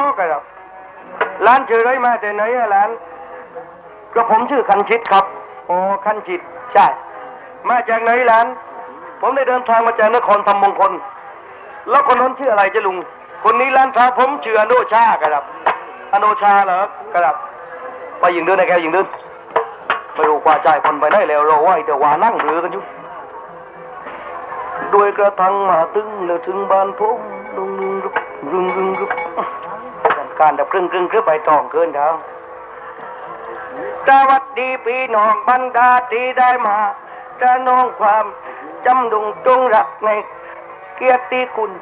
ชื่อสมอครับร้านชื่ออะไรมาจากไหนอะร้าน ก็ผมชื่อคันชิตครับโอ้คันชิตใช่ มาจากไหนร้าน ผมได้เดินทางมาจากนครธรรมมงคล แล้วคนนั้นชื่ออะไรจ้ะลุง คนนี้ร้านค้าผมชื่ออโนชาครับอโนชาเหรอครับ ไปยิงเดินนะแกยิงเดินไม่รู้กว่าใจคนไปได้แล้วเราไหวแต่ว่านั่งเรือกันอยู่ด้วยกระทังมาตึงแล้วถึงบ้านผมดุงรุงรุกรุงรุงรุก การดับครึ่งครึ่งคือไปตองเกินเขาสวัสดีพี่น้องบรรดาที่ได้มาจะน้องความจำดงจงรักในเกียรติคุณ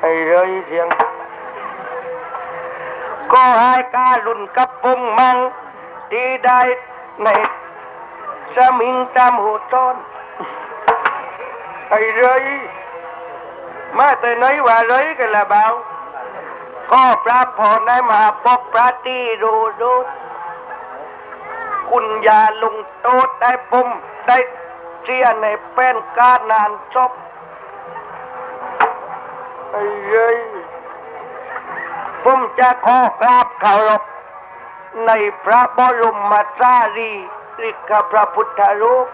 ไอ้เรยเสียง ก็ให้การุนกับปุงมัง ที่ได้ในสมิงตามหูต้นไอ้เรยมาแต่ไหนว่าเรยกันละเบา ก็พระพรได้มาพบพระที่รูรุคุณยาลุงโตดได้ปุ่มได้เชียในเป็นการนานจบไอ้เรยผมจะขอกราบเคารพในพระบรมสารีริกพระพุทธรูป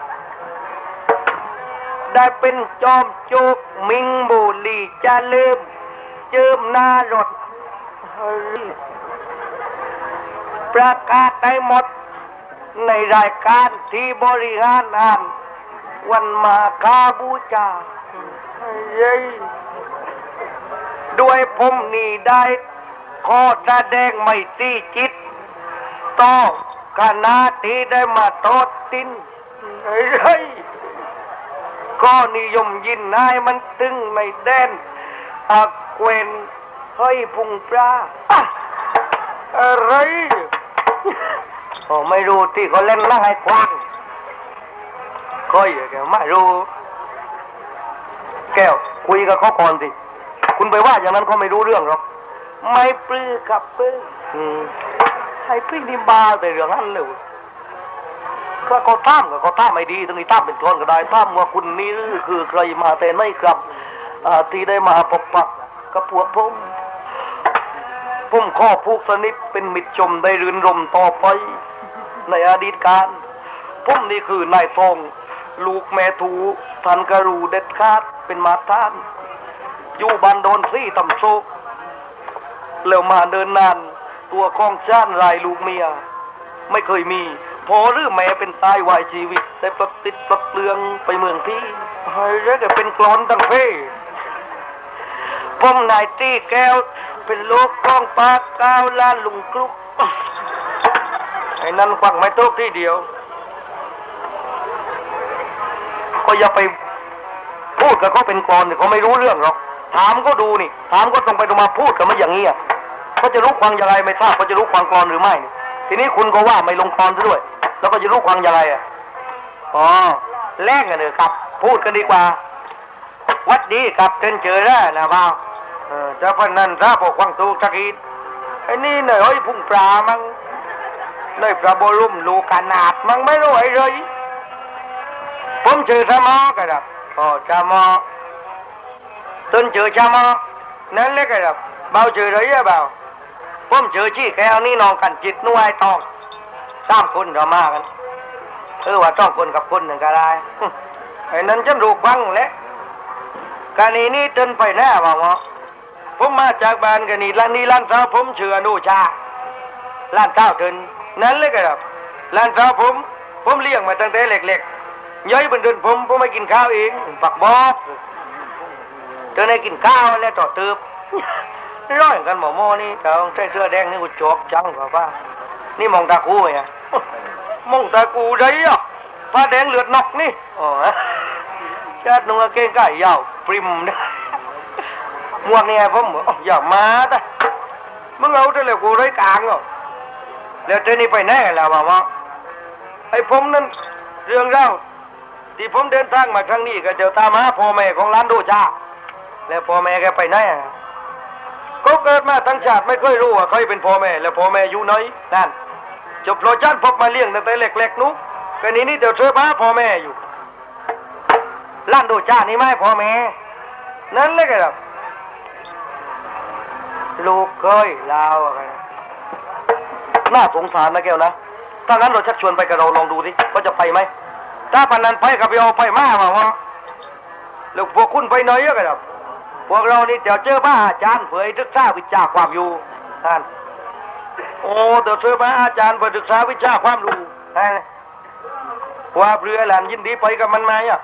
ได้เป็นจอมโจกมิงบุรีจะเลิมเจิมหนารถ ประกาศได้หมดในรายการที่บริหารอ่าน วันมาคาบูชาเฮ้ยด้วยผมนี่ได้ขอแสดงไม่ตีจิตต่อคณะที่ได้มาโตดตินเฮ้ยก็นิยมยินนายมันตึงในแดนอักเวน เฮ้ยพุงปลาอะอะไรโอ้ไม่รู้ที่เขาเล่นล่าให้กว้างค่อยแกไม่รู้ แก้วคุยกับเขาก่อนสิคุณไปว่าอย่างนั้นเขาไม่รู้เรื่องหรอก ไม่ปลื้อกับปลื้ออืมให้ปลื้อนี่บาแต่เรื่องนั้นเลยก็เขาท่ามกับเขาท่ามไม่ดีตรงนี้ท่ามเป็นคนก็ได้ท่ามว่าคุณนี่คือใครมาแต่ไม่ครับอ่าที่ได้มาพบปะกับพวกผม ผมข้อผูกสนิทเป็นมิตรชมได้รื่นรมต่อไป ในอดีตการผมนี่คือนายทองลูกแม่ถูทันกระรูเด็ดขาดเป็นมาท่าน อยู่บ้านโดนซี่ตำโซกแล้วมาเดินนาน ตัวคองชานรายลูกเมีย ไม่เคยมีพอหรือแม่เป็นตายวายชีวิต แต่ปรับติดปรับเปลืองไปเมืองพี่เฮ้ยแล้วก็เป็นกรอนตั้งเพ่ผมนายตี้แก้ว เป็นโลกกล้องปากก้าวล้าลุงกลุกไอ้นั่นควังไม่โต๊ะที่เดียว ก็อย่าไปพูดกับเขาเป็นกรอนเนี่ยเขาไม่รู้เรื่องหรอก ถามก็ดูนี่ ถามก็ตรงไปตรงมาพูดกับมันอย่างนี้อะเขาจะรู้ความยังไงไม่ทราบเขาจะรู้ความกรอนหรือไม่ ทีนี้คุณก็ว่าไม่ลงกรอนซะด้วย แล้วก็จะรู้ความยังไงอะอ๋อแลกกันเลยครับ พูดกันดีกว่า วัดดีครับเชิญเจอได้วนะบ่าว เออเจ้าพนันซาพวกวังตูสักอีไอ้นี่เนยเฮ้ยพุ่งปลามั้งเนยปลาโบลุ่มลูกขนาดมั้งไม่รู้ไอ้เลยผมชื่อสมอครับอ๋อสมอต้นชื่อสมอนั่นเลยครับเบาชื่ออะไรอะเบาผมชื่อชี้แก้วนี่น้องกันจิตนุ่ยทองสามคนเรามากันเออว่าต้องคนกับคนหนึ่งก็ได้ไอ้นั้นฉันรู้ฟังแหล้วการนี้นี่เดินไปแน่ว่ามอ ผมมาจากบ้านกันนี่ร้านนี้ร้านสาวผมเชื่ออนุชาร้านข้าวเดินนั่นเลยครับร้านสาวผม ผมเลี้ยงมาตั้งแต่เล็กๆย้อยบนเดินผมผมไม่กินข้าวเองปักบอกเธอในกินข้าวแล้วต่อเติบร้อยกันหมอโมนี่เขาใส่เสื้อแดงนี่กูจอกจังกว่าป้านี่มองตากูไงมองตากูได้อะผ้าแดงเลือดนกนี่อ๋อชาตินุ่งกางเกงก่ยาวปริมเนี่ย มวกเนี่ยผมอย่ามาแต่มึงเอาแต่เลยกูไร้กลางเหรอแล้วเธอนี่ไปแน่แล้วบ่าวะไอ้ผมนั้นเรื่องเล่าที่ผมเดินทางมาครั้งนี้ก็เจอตามาพ่อแม่ของร้านโดชาแล้วพ่อแม่แกไปไหนอะเขาเกิดมาทั้งชาติไม่เคยรู้ว่าใครเป็นพ่อแม่ แล้วพ่อแม่อยู่ไหนนั่นจบโรจันพบมาเลี้ยงตั้งแต่เล็กๆนุ๊กก็นี้นี่เดี๋ยวเธอมาพ่อแม่อยู่ล้านโดจ้านี่ไม่พ่อแม่นั่นเลยครับ ลูกเคยลาวอะไรนะน่าสงสารนะแก้วนะ ถ้างั้นเราชักชวนไปกับเราลองดูดิว่าจะไปไหม ถ้าปานนั้นไปกับเราไปมาว่าวะแล้วพวกคุณไปไหนอะครับพวกเรานี่เดี๋ยวเจอพระอาจารย์เผยศึกษาวิชาความอยู่ท่าน โอ้เดี๋ยวเจอพระอาจารย์เผยศึกษาวิชาความรู้นั่นว่าเรือหลานยินดีไปกับมันไหมอะ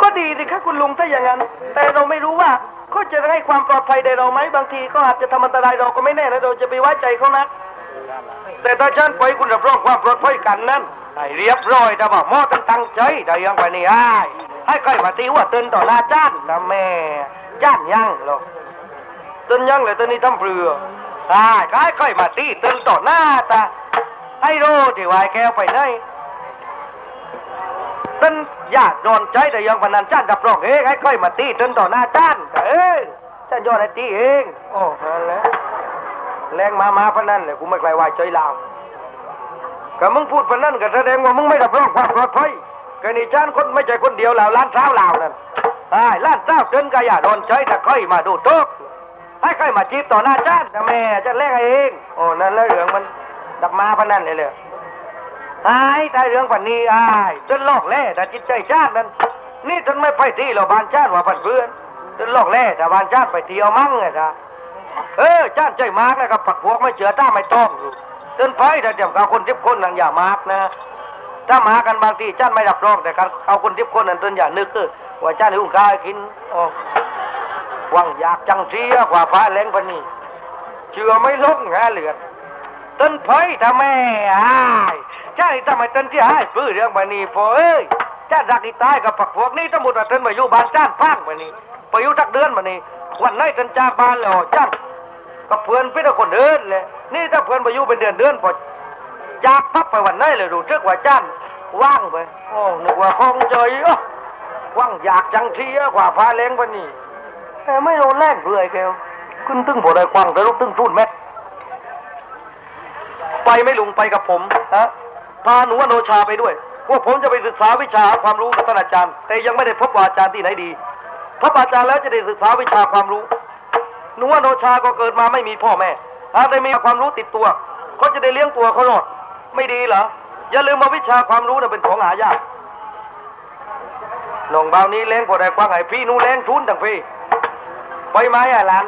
ก็ดีสิครับคุณลุงถ้าอย่างนั้น แต่เราไม่รู้ว่า เขาจะให้ความปลอดภัยแด่เราไหมบางทีก็อาจจะทำอันตรายเราก็ไม่แน่นะเราจะไปไว้ใจเขานะแต่ถ้าฉันไปคุณรับรองความปลอดภัยกันนั้นให้เรียบร้อยแต่ว่าหมอต้องตั้งใจได้ยังไปนี่ไอ้ให้ใครมาตีว่าตื่นต่อหน้าจ้านนะแม่จ้านยังหรอกตื่นยังเลยตอนนี้ทำเปลือใช่ใครใครมาตีตื่นต่อหน้าตาให้รู้ที่วายแก้วไปไหน ต้นญาติโดนใจแต่ยังวันนั้นจ้านดับรองเองให้ค่อยมาตีจนต่อหน้าจ้านเอ้ยจ้านยอดให้ตีเองโอ้นั่นแหละแรงมามาพนันเลยกูไม่ไกลวายใจลาวก็มึงพูดพนันก็แสดงว่ามึงไม่ดับรองความปลอดภัยก็นี่จ้านคนไม่ใช่คนเดียวแล้วล้านเท้าลาวนั่นไอ้ล้านเท้าเดินกะอย่าโดนใจแต่ค่อยมาดูโต๊ะให้ค่อยมาจีบต่อหน้าจ้านแต่แม่จะแลกเองโอ้นั่นแหละเรื่องมันดับมาพนันเลยเลย หายได้เรื่องปันนี้อายจนลอกแล่แต่จิตใจชาตินั้น นี่จนไม่ไปที่เราบานชาติว่าพันเพื่อนจนลอกแล่แต่บานชาติไปเที่ยวมั่งไงจ้ะเออชาติใจมากนะครับผักพวกไม่เชื่อต้าไม่ต้องอยู่จนไปแต่เดี๋ยวกับคนทิพคนนั่งอย่ามากนะถ้ามากันบางทีชาติไม่รับรองแต่การเอาคนทิพคนนั้นต้นอย่านึกเออว่าชาติให้อุ้งกายกินอ๋อหวังอยากจังเสียกว่าฟ้าแรงพันนี้เชื่อไม่ลงฮะเหลือต้นไผ่ทำไมอ้าย ใช่ทำไมต้นที่ให้ปื้อเรื่องบันนี้พอเอ้ยจ้ารักอีตายกับผักพวกนี้สมมุติว่าต้นมาอยู่บ้านจ้านพังบันนี้ไปอยู่ทักเดือนบันนี้วันไหนต้นจากบ้านแล้วจ้านกับเพื่อนพี่ตะคนเดินเลยนี่ถ้าเพื่อนมาอยู่เป็นเดือนเดือนพอจากพับไปวันไหนเลยดูเชื่อว่าจ้านว่างไปโอ้นึกว่าคงใจอะว่างอยากจังทีกว่าพาเล้งบันนี้แต่ไม่โดนแรงเพื่อยแกวขึ้นตึ้งบ่ได้กว้างแต่ลูกตึ้งทุ่นเม็ดไปไม่ลุงไปกับผมฮะ พาหนูอโนชาไปด้วยพวกผมจะไปศึกษาวิชาความรู้กับท่านอาจารย์ แต่ยังไม่ได้พบอาจารย์ที่ไหนดีพบอาจารย์แล้วจะได้ศึกษาวิชาความรู้หนูอโนชาก็เกิดมาไม่มีพ่อแม่หาแต่มีความรู้ติดตัวเขาจะได้เลี้ยงตัวเขารอดไม่ดีเหรออย่าลืมว่าวิชาความรู้น่ะเป็นของหายากน้องบ่านี้เลี้ยงพอได้กว้างไห้พี่นูเลี้ยงทุนทั้งพี่ไปไหมอะหลาน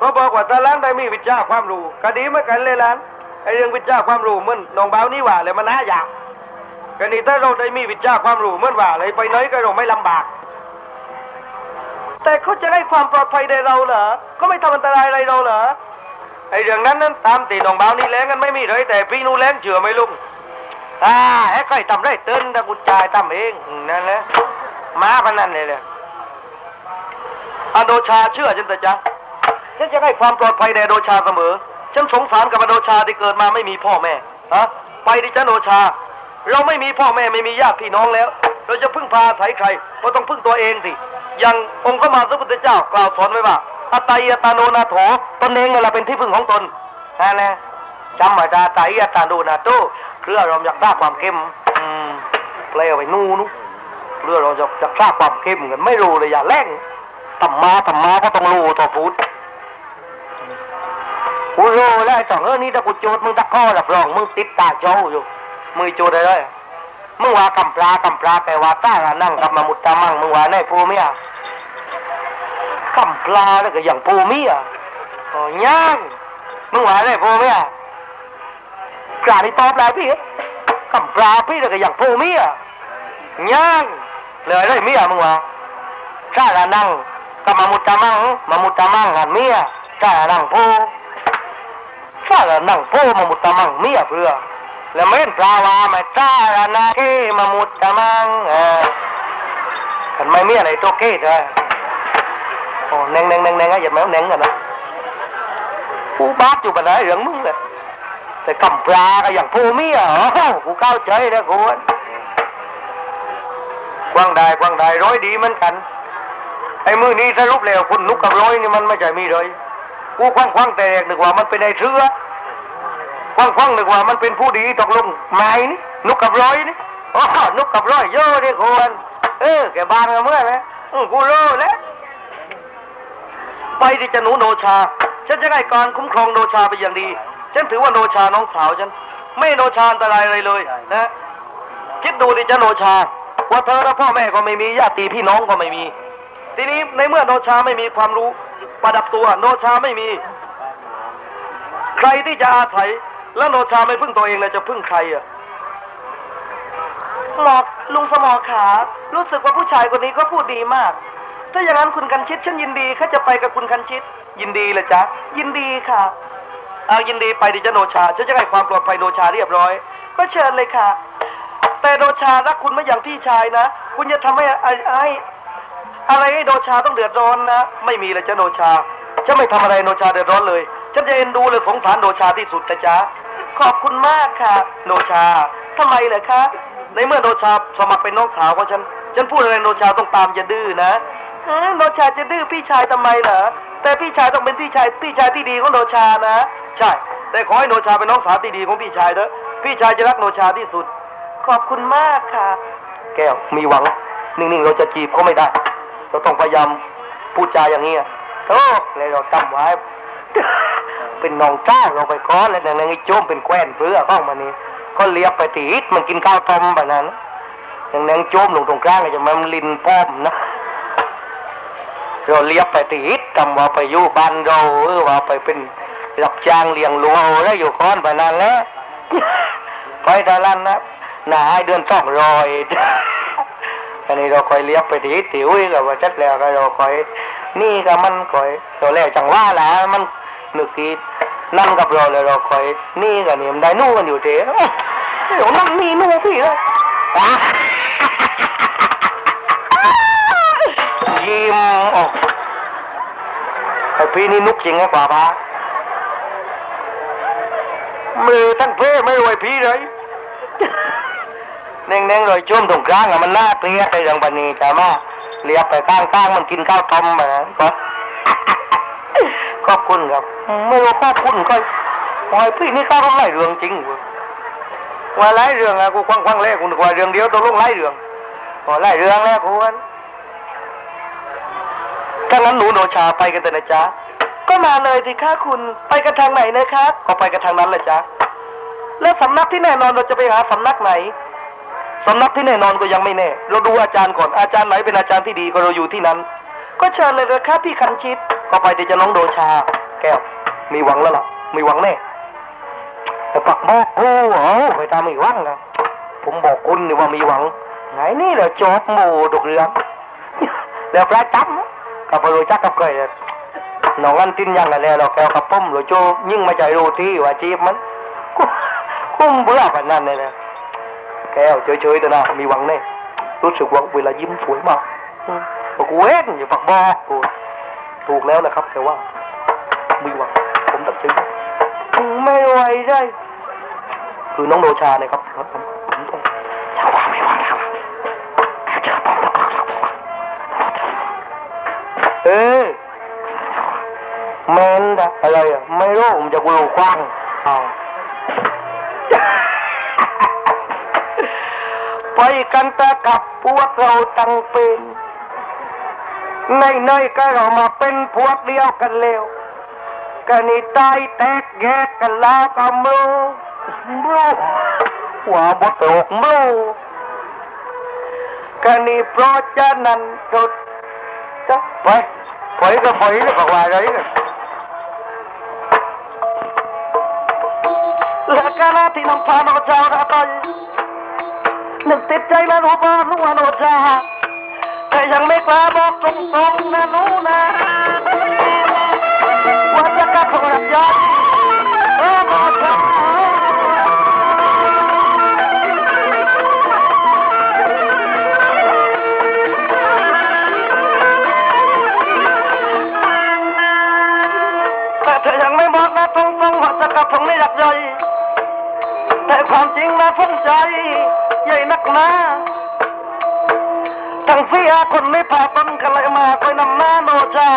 ก็บอกว่าถ้าล้านได้มีวิชาความรู้ก็ดีเหมือนกันเลยล้าน ไอ้เรื่องวิชาความรู้มันน้องบ่านี่ว่าเลยมันน่าอยากก็นี่ถ้าเราได้มีวิชาความรู้มือนว่าเลยไปไหนก็เราไม่ลำบาก แต่เขาจะให้ความปลอดภัยในเราเหรอเขาไม่ทำอันตรายอะไรเราเหรอไอ้เรื่องนั้นนั้นตามตีน้องบ่านี่แรงกันไม่มีเลยแต่พี่นู่นแรงเชื่อไหมลุงอ่าไอ้ใครทำได้เต้นถ้ากุจายทำเองนั่นแหละมาพนันเลยเลยอโนชาเชื่อฉันเถอะจ๊ะฉันจะให้ความปลอดภัยแด่โดชาเสมอ ฉันสงสารกับอโดชาที่เกิดมาไม่มีพ่อแม่ฮะไปดิฉันโดชา เราไม่มีพ่อแม่ไม่มีญาติพี่น้องแล้ว เราจะพึ่งพาอาศัยใครก็ต้องพึ่งตัวเองสิอย่างองค์พระมหาสัมพุทธเจ้ากล่าวสอนไว้ว่าอัตตยตาโนนาโถตนเองนั่นแหละเป็นที่พึ่งของตนนั่นแหละจำไว้ตาไตยตาโนนาโตเพื่อเราอยากได้ความเข้มอืมเปลวไปนู่นเพื่อเราจะจะทราบความเข้มกันไม่รู้เลยอย่าแรงธรรมะธรรมะก็ต้องรู้ต่อพุทธ กูรู้แล้วไอ้สองเออนี่ถ้ากูโจดมึงตะข้อรับรองมึงติดตาโจอยู่มึงโจดได้เลยมึงว่ากำปลากำปลาแต่ว่าตาละนั่งกับมามุตตามั่งมึงว่าในปูเมียกำปลาแล้วก็อย่างปูเมียโอ้ย่างมึงว่าในปูเมียกลาที่ตอบแล้วพี่กำปลาพี่แล้วก็อย่างปูเมียย่างเลยได้เมียมึงว่าต้าละนั่งกับมามุตตามั่งมามุตตามั่งกันเมียต้าละนั่งปู ถ้ารานั่งโป้มามุตตะมังเมียเพื่อแล้วเม่นปลาวาไม่จ้าละนะเกมามุตตะมังเออกันไม่มีอะไรตัวเกตเลยโอ้เน่งเน่งเน่งเน่งอย่าแมวเน่งกันนะกูบาดอยู่ปัญหาเรื่องมึงเลยแต่กำปลาก็อย่างผู้เมียเหรอกูเข้าใจแล้วกูกว้างได้กว้างได้ร้อยดีเหมือนกันไอ้มือนี้สรุปแล้วคุณนุกกับร้อยนี่มันไม่ใช่มีเลยกูคว้างคว้างแต่แรกนึกว่ามันเป็นไอ้เชื้อ ว้างคว้างๆนึกว่ามันเป็นผู้ดีตกลงไม่นี่นุกกับร้อยนี่อ๋อนุกกับร้อยเยอะดิคนเออแกบานกันเมื่อไหร่อืมกูรู้แล้วไปที่จะหนูโนชา ฉันจะให้การคุ้มครองโนชาไปนอย่างดี ฉันถือว่าโนชาน้องสาวฉัน ไม่โนชาอันตรายอะไรเลยนะ คิดดูดิจะโนชา ว่าเธอและพ่อแม่ก็ไม่มีญาติพี่น้องก็ไม่มี ทีนี้ในเมื่อโนชาไม่มีความรู้ประดับตัว โนชาไม่มี ใครที่จะอาศัย แล้วโนชาไม่พึ่งตัวเองเลยจะพึ่งใครอะหมอกลุงสมอขา รู้สึกว่าผู้ชายคนนี้ก็พูดดีมาก ถ้าอย่างนั้นคุณกันชิดฉันยินดีข้าจะไปกับคุณกันชิด ยินดีเลยจ๊ะ ยินดีค่ะ เอายินดีไปดิจโนชาฉันจะให้ความปลอดภัยโนชาเรียบร้อย ก็เชิญเลยค่ะ แต่โดชารักคุณไม่อย่างพี่ชายนะ คุณจะทำให้ให้ให้อะไรให้โดชาต้องเดือดร้อนนะ ไม่มีเลยจ้โนชาฉันไม่ทำอะไรโนชาเดือดร้อนเลย ฉันจะเอ็นดูเลยสงสารโนชาที่สุดนะจ๊ะขอบคุณมากค่ะ โนชาทำไมเหรอคะ ในเมื่อโนชาสมัครเป็นน้องสาวของฉัน ฉันพูดอะไรโนชาต้องตามอย่าดื้อนะเอ้อโดชาจะดื้อพี่ชายทำไมเหรอ แต่พี่ชายต้องเป็นพี่ชายพี่ชายที่ดีของโดชานะ ใช่ แต่ขอให้โนชาเป็นน้องสาวที่ดีของพี่ชายเถอะ พี่ชายจะรักโนชาที่สุด ขอบคุณมากค่ะ แก้วมีหวัง นิ่งๆเราจะจีบเขาไม่ได้ เราต้องพยายามพูดจาอย่างนี้โอ้เลยเราจำไว้ เป็นน้องจ้าเราไปก้อนแล้วนางไอ้โจมเป็นแคว้นเพื่อข้องมานี่ก็เลียบไปตีอิดมันกินข้าวต้มแบบนั้นนางนางโจมลงตรงกลางจะมันลินป้อมนะเราเลียบไปตีอิดจำว่าไปอยู่บ้านเราเออว่าไปเป็นรับจ้างเลี้ยงลูกแล้วอยู่ก้อนแบบนั้นแล้วไปดารันนะหนาเดือนสองรอยอันนี้เราคอยเลี้ยบไปตีติ๋วอีกว่าจัดแล้วก็เราคอย นี่ก็มันคอยเราแล้วจังว่าแหละมัน นึกทีนั่งกับเราเลยเราคอยนี่ก็นี่มันได้นู่นกันอยู่เถอะเดี๋ยวนั่งนี่นู่นพี่เลยอะยิ้มออกไอ้พี่นี่นุกจริงไงป่าป้ามือทั้งเพ่ไม่รวยพี่เลยเน่งๆเลยช่วมตรงกลางอะมันน่าเกลียดไอ้เรื่องบันนี้จ้ามาเลียบไปข้างๆมันกินข้าวต้มมาก็ ขอบคุณครับ ไม่รู้ขอบคุณก็โอ้ยพี่นี่ข้าต้องไล่เรื่องจริงว่าไล่เรื่องอะกูควังควังๆแรกกูนึกว่าเรื่องเดียวตกลงไล่เรื่องพอไล่เรื่องแล้วคุณถ้างั้นหนูโนชาไปกันเถอะนะจ๊ะก็มาเลยสิค่ะคุณไปกันทางไหนนะครับก็ไปกันทางนั้นเลยจ๊ะแล้วสำนักที่แน่นอนเราจะไปหาสำนักไหนสำนักที่แน่นอนก็ยังไม่แน่ เราดูอาจารย์ก่อนอาจารย์ไหนเป็นอาจารย์ที่ดีก็เราอยู่ที่นั้น ก็เชิญเลยนะครับพี่คันชิ ดก็ไปเดี๋ยวจะน้องโดชา แก้ว มีหวังแล้วล่ะ มีหวังแน่แต่ปักบอกกูเหรอไปตามมีหวังนะผมบอกคุณนี่ว่ามีหวัง ไหนนี่แหละจอบหมูดกเรืองแล้วปลาจับกับปลาจักกับเกยน้องอันตินยังกันแล้วเราแก้วกับป้มเราโจยิ่งมาใจโรตีว่าจีบมันกุ้มเบื่อแบบนั้นเลยนะแก้วเฉยๆแต่นะมีหวังแน่รู้สึกว่าเวลายิ้มสวยมากมบอกกูเว้นอย่าปักบอกกู ถูกแล้วนะครับ แต่ว่ามีหวังผมตัดสินไม่ไหวได้ คือน้องโนชาเนี่ยครับผมผมผมต้องถ้าว่าไม่ว่าแล้วเจอผมต้องเออแมนดะอะไรอะ ไม่รู้ผมจะกูรู้กว้างอ้าวไปกันตะกับพวกเราตั้งเป็น ในในๆก็เรามาเป็นพวกเดียวกันแล้วกันนี่ตายแตกแยกกันแล้วก็มือมือหัวบดโลกมือกันนี่เพราะฉะนั้นจดจะไปไปก็ไปแล้วก็ว่าอะไรกันและกาลที่น้องพาโนชาระตอยนึกติดใจแล้วหนูบ้านหนูว่าโนชา แต่ยังไม่กล้าบอกตรงๆนะหนูนะว่าจะกลับโทรยันเออโนชาแต่เธอยังไม่บอกนะตรงๆว่าจะกลับผมไม่อยากย่อยแต่ความจริงนะฟุ้งใจใหญ่นักหนา ทั้งเสียคนไม่พาต้นกันเลยมาคอยนำหน้าโนจา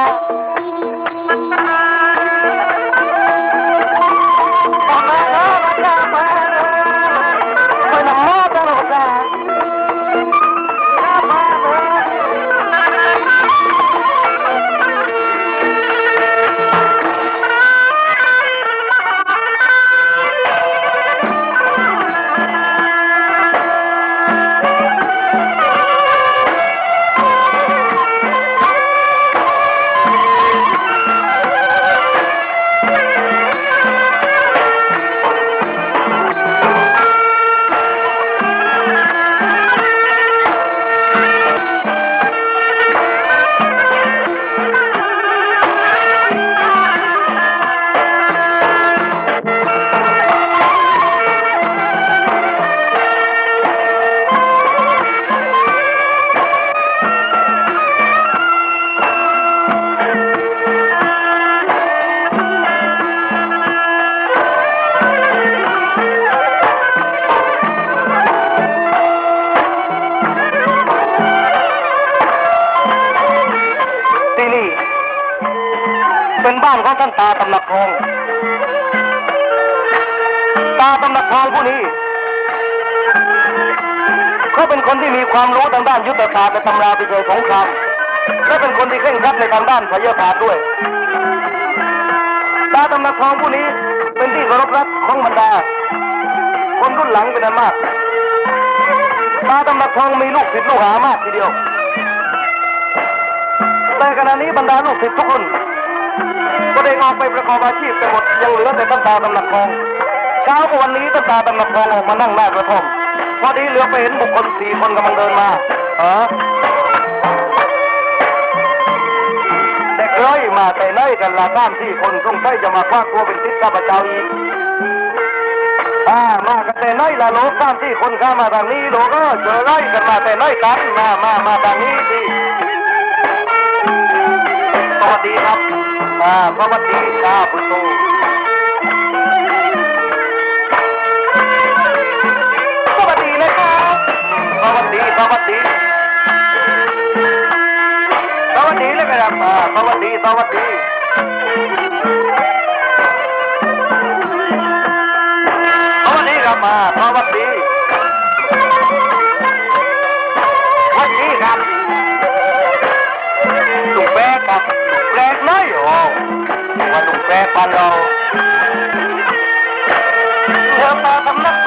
เขาเป็นคนที่มีความรู้ทางด้านยุทธศาสตร์และตำราไปเจอสงคราม และเป็นคนที่เคร่งครัดในทางด้านไสยศาสตร์ด้วย ตาตำหนักทองผู้นี้เป็นที่เคารพรักของบรรดา คนรุ่นหลังเป็นอันมาก ตาตำหนักทองมีลูกศิษย์ลูกหามากทีเดียวในขณะนี้บรรดาลูกศิษย์ทุกรุ่นก็ได้ออกไปประกอบอาชีพกันหมดยังเหลือแต่ต้นตาตำหนักทอง เช้าวันนี้ต้นตาตำหนักทองออกมานั่งหน้ากระท่อม พอดีเหลือไปเห็นบุคคลสี่คนกำลังเดินมาเออเด็กร้อยมาแต่ไหนกันละสามสี่คนสงสัยจะมาคว้าตัวเป็นทิศข้าพเจ้าอีกอ่ามากันแต่ไหนละโลกสามสี่คนข้ามาทางนี้โลก็เจอไล่กันมาแต่ไหนกันมามามาทางนี้สิสวัสดีครับอ่าสวัสดีครับคุณโตส ดีสวัสดีสวัสดีเลยครับอ่าสวัสดีสวัสดีสวัสดีครับอ่าสวัสดีวัสดีครับลุงแป๊กครับแป๊กน้อยโอ้ว่าลุงแป๊กบ้านเราเดิมมาสำนัก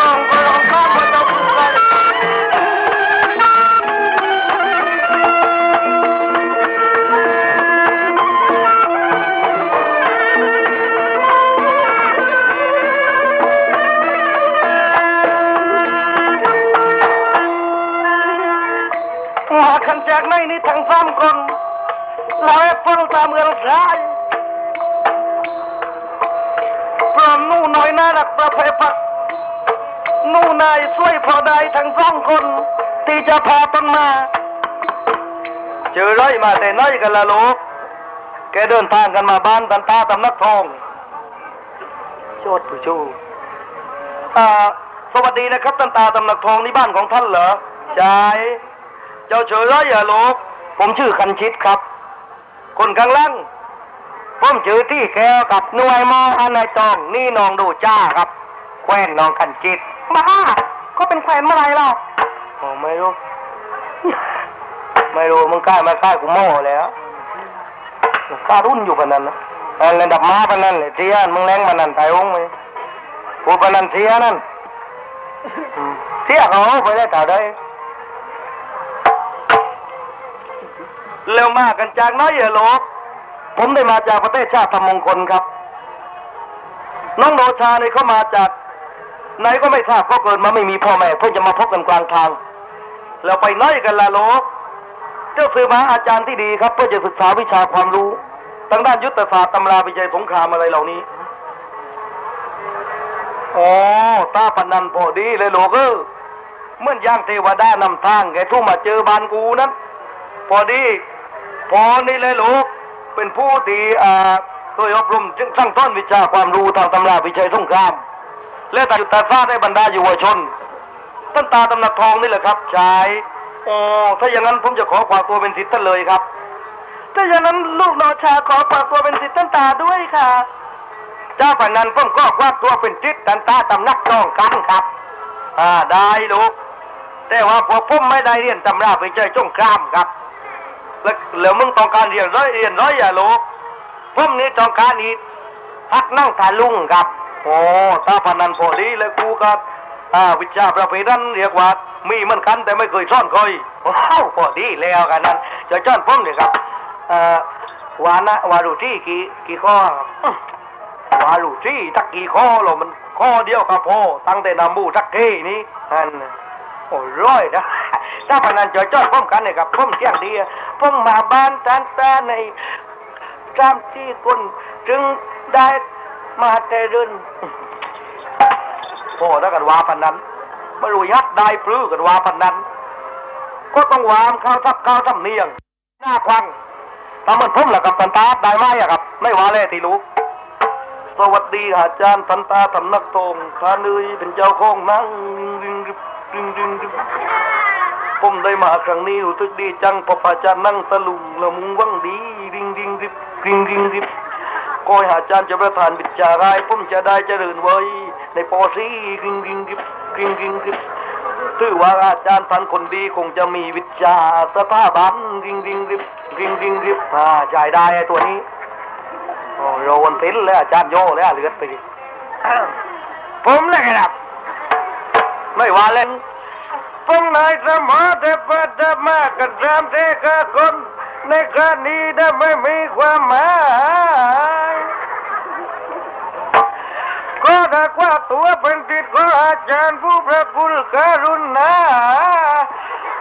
เพพักนู่นายช่วยพอได้ทั้งสองคนที่จะพาต้นมาเจอไรมาแต่น้อยกันละลูกแกเดินทางกันมาบ้านตันตาตำนักทองโชดผู้ชูอ่าสวัสดีนะครับตันตาตำนักทองนี่บ้านของท่านเหรอใช่เจ้าเฉยไรอย่าลูกผมชื่อคันชิตครับ คนข้างล่าง ผมชื่อที่แก้วกับหน่วยมออันนายตองนี่น้องดูจ้าครับ แคว้นน้องคันจิต มาก็เป็นแคว้นเมื่อไรเล่าโอ้ไม่รู้ ไม่รู้มึงกล้ามาฆ่ากูโม่แล้วกล้ารุ่นอยู่ปานนั้นนะอันระดับม้าปานนั้นเลยเสียมึงแรงปานนั้นไทยองค์ไหมกูปานนั้นเสียนั่นอืมเสียเขาไปได้ต่อได้เร็วมากกันจากน้อยอย่าโลก ผมได้มาจากประเทศชาติธรรมมงคลครับ น้องโนชาเนี่ยเขามาจากไหนก็ไม่ทราบเขาเกิดมาไม่มีพ่อแม่เพิ่งจะมาพบกันกลางทาง แล้วไปน้อยกันละโลกเจ้าซื้อมาอาจารย์ที่ดีครับ เพื่อจะศึกษาวิชาความรู้ทางด้านยุทธศาสตร์ตำราวิจัยสงครามอะไรเหล่านี้โอ้ตาปนันพอดีเลยโลกเออเมื่อนย่างเทวดานำทางแกทุ่มมาเจอบานกูนั้น พอดี พอนี่เลยลูก เป็นผู้ที่อ่าโดยอบรมจึงสั่งต้นวิชาความรู้ทางตำราวิชัยสงคราม และแต่ยุทธศาสตร์ให้บรรดาเยาวชนต้นตาตำหนักทองนี่แหละครับชายอ๋อถ้าอย่างนั้นผมจะขอควาตัวเป็นศิษย์ท่านเลยครับ ถ้าอย่างนั้นลูกโนชาขอฝากตัวเป็นศิษย์ท่านตาด้วยค่ะ เจ้าพนันผมก็ควักตัวเป็นจิตตันตาตำนักน้องกันครับ อ่าได้ลูกแต่ว่าพวกผมไม่ได้เรียนตำราไปเจอจงกรามครับ แล้วแล้วมึงต้องการเรียนร้อยเรียนร้อยอย่าลูกผมนี่ต้องการอีกพักนั่งทาลุงครับ โอ้ถ้าพนันพอดีเลยครูครับอ่าวิชาประเภทนั้นเรียกว่า มีมันกันแต่ไม่เคยซ่อนเคยว้าวพอดีแล้วกันนั้นจะจ้อนผมเลยครับอ่อวานะวารุที่กี่กี่ข้อวาลูที่ตักกี่ข้อหรอมันข้อเดียวครับพ่อตั้งแต่นำบูตักเก้นี่อันน่ะ โอ้ยร้อยนะถ้าพนันจอยจ้อยพ้อมกันเนี่ยครับพ้อมเที่ยงดีพ้อมมาบ้านตานตาในตามที่คนจึงได้มาแต่เดินพ่อถ้ากันว่าพันนั้นไม่รู้ยักได้ปลื้อกันว่าพันนั้นก็ต้องวามข้าวทับข้าวทำเนียง หน้าควังทำเหมือนพุ่มแหละกับตันตาได้ไหมอะครับ ไม่ว่าเลยที่รู้สวัสดีอาจารย์สันตาสำนักทองขาเนยเป็นเจ้าของนั่งริง ริงริงริงผมได้มาครั้งนี้รู้สึกดีจังเพออาจารย์นั่งตะลุงละมุงวังดีริงริงริงริงริงริงคอยอาจารย์จะประทานวิจารายผมจะได้เจริญไว้ในปอซีริงริงริงริงริงริงถือว่าอาจารย์ท่านคนดีคงจะมีวิจาสถาบันริงริงริงริงริงริงอ่าจ่ายได้ไอ้ตัวนี้โอ้โรวันตินเลยอาจารย์โยเลยอะเลือดไปดิผมเลยครับ ไม่ว่าเล่นผมนายสมอเดปดมากันรามเทกะคน ในครั้นี้ได้ไม่มีความหมายก็ถ้าว่าตัวเป็นติดก็อาจารย์ผู้พระคุณกรุณา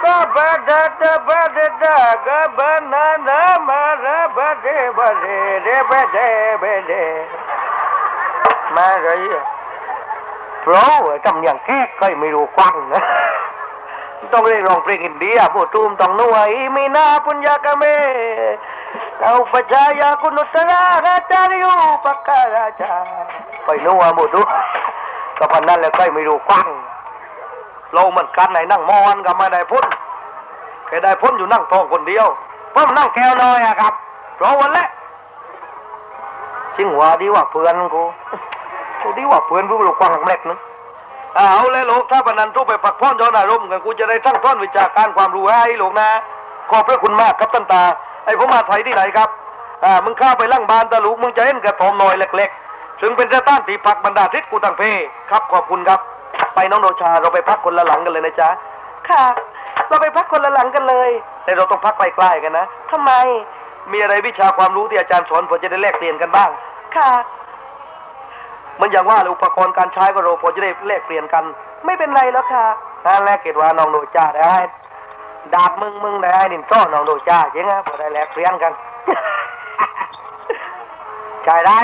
ก็บาดาดาบาดาดากบานานามาราบาเดบาเดเดบาเดบเดมาไรอะ เพราะไอ้กำยังแค่เคยไม่รู้ควังนะต้องเรียกร้องเพลงอินเดียพูดตูมต้องนวยมีนาปุญญากะเมเอาปัจจายาคุณุตระราจาริยุปการาชาไปนัวหมดดูก็พันนั้นแหล้วใครไม่รู้ควังเราเหมือนกันไหนนั่งมอนก็ไม่ได้พ้นแค่ได้พ้นอยู่นั่งทองคนเดียวเพิ่มนั่งแก้วน้อยอะครับเพราะวันแรกจริงว่าดีว่าเพื่อนกู กูดีว่าเพื่อนผู้รู้ควังเล็กนึงเอาเลยลูกถ้าปนันทุกไปปักพ้อนย้อนอารมณ์กันกูจะได้ทั้งท่อนวิชาการความรู้ให้ลูกนะ ขอบพระคุณมากครับท่านตา ไอ้ผมมาไทยที่ไหนครับ อ่า มึงข้าไปล่างบานตะลูกมึงจะเห็นกระทอมหน่อยเล็กๆ ถึงเป็นสถาต้านที่พักบรรดาทิศกูตังเพครับขอบคุณครับ ไปน้องโดชาเราไปพักคนละหลังกันเลยนะจ๊ะ ค่ะ เราไปพักคนละหลังกันเลย แต่เราต้องพักใกล้ๆกันนะทำไม มีอะไรวิชาความรู้ที่อาจารย์สอนผมจะได้แลกเปลี่ยนกันบ้าง ค่ะ มันอย่างว่าเลยอุปกรณ์การใช้ก็เราพอจะได้แลกเปลี่ยนกัน ไม่เป็นไรแล้วค่ะถ้าแรกเกดว่าน้องโดจ้าได้ดาบมึงมึงได้ให้นินโต้น้องโดจ้าจริงอะพอได้แลกเปลี่ยนกันใช่ได้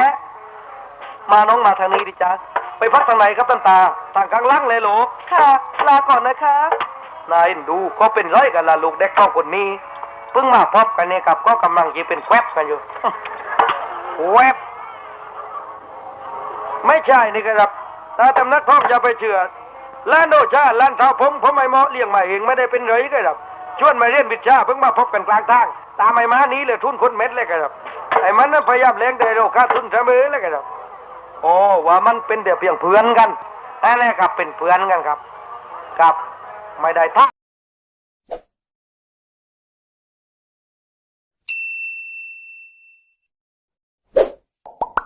มาน้องมาทางนี้ดิจ้าไปพักทางไหนครับท่านตาทางข้างล่างเลยลูกค่ะลาก่อนนะคะนายดูก็เป็นร้อยกันละลูกเด็กสองคนนี้เพิ่งมาพบกันเนี่ยกับก็กำลังจะเป็นแควบกันอยู่แวบ ไม่ใช่นี่ครับถ้าตำนักท่องจะไปเชื่อล้านโดชาล้านเท้าผมผมไม่เหมาะเลี้ยงมาเองไม่ได้เป็นเลยก็ครับชวนมาเรียนวิชาเพิ่งมาพบกันกลางทาง ตามไอ้ม้านี้เลยทุนคนเม็ดเลยครับไอ้มันนั้นพยายามเลี้ยงแต่เราค่าทุนเสมอเลยครับโอ้ว่ามันเป็นเดี๋ยวเพียงเพื่อนกันนั่นแหละครับเป็นเพื่อนกันครับ ครับ ไม่ได้ทัก